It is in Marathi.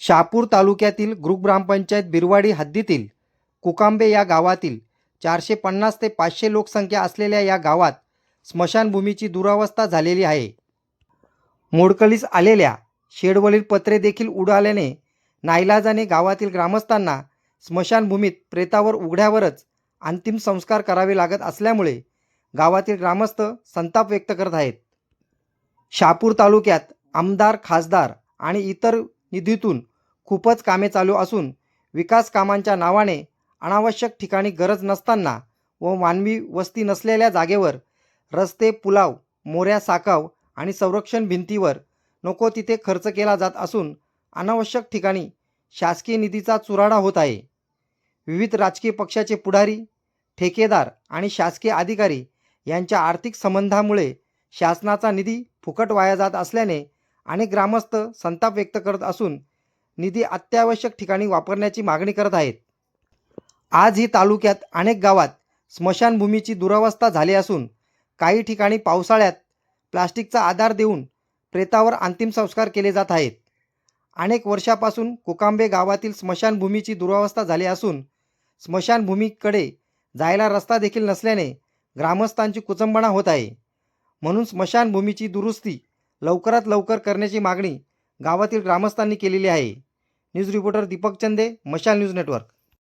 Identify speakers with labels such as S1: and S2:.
S1: शहापूर तालुक्यातील ग्रुप ग्रामपंचायत बिरवाडी हद्दीतील कुकांबे या गावातील चारशे पन्नास ते पाचशे लोकसंख्या असलेल्या या गावात स्मशानभूमीची दुरावस्था झालेली आहे. मोडकळीस आलेल्या शेडवरील पत्रे देखील उडाल्याने नाईलाजाने गावातील ग्रामस्थांना स्मशानभूमीत प्रेतावर उघड्यावरच अंतिम संस्कार करावे लागत असल्यामुळे गावातील ग्रामस्थ संताप व्यक्त करत आहेत. शहापूर तालुक्यात आमदार खासदार आणि इतर निधीतून खूपच कामे चालू असून विकास कामांच्या नावाने अनावश्यक ठिकाणी गरज नसताना व मानवी वस्ती नसलेल्या जागेवर रस्ते पुलाव मोऱ्या साकाव आणि संरक्षण भिंतीवर नको तिथे खर्च केला जात असून अनावश्यक ठिकाणी शासकीय निधीचा चुराडा होत आहे. विविध राजकीय पक्षाचे पुढारी ठेकेदार आणि शासकीय अधिकारी यांच्या आर्थिक संबंधामुळे शासनाचा निधी फुकट वाया जात असल्याने अनेक ग्रामस्थ संताप व्यक्त करत असून निधी अत्यावश्यक ठिकाणी वापरण्याची मागणी करत आहेत. आजही तालुक्यात अनेक गावात स्मशानभूमीची दुरावस्था झाली असून काही ठिकाणी पावसाळ्यात प्लास्टिकचा आधार देऊन प्रेतावर अंतिम संस्कार केले जात आहेत. अनेक वर्षापासून कुकांबे गावातील स्मशानभूमीची दुरावस्था झाली असून स्मशानभूमीकडे जायला रस्ता देखील नसल्याने ग्रामस्थांची कुचंबणा होत आहे. म्हणून स्मशानभूमीची दुरुस्ती लवकरात लवकर करण्याची मागणी गावातील ग्रामस्थांनी केलेली आहे. न्यूज रिपोर्टर दीपक चंदे मशाल न्यूज नेटवर्क.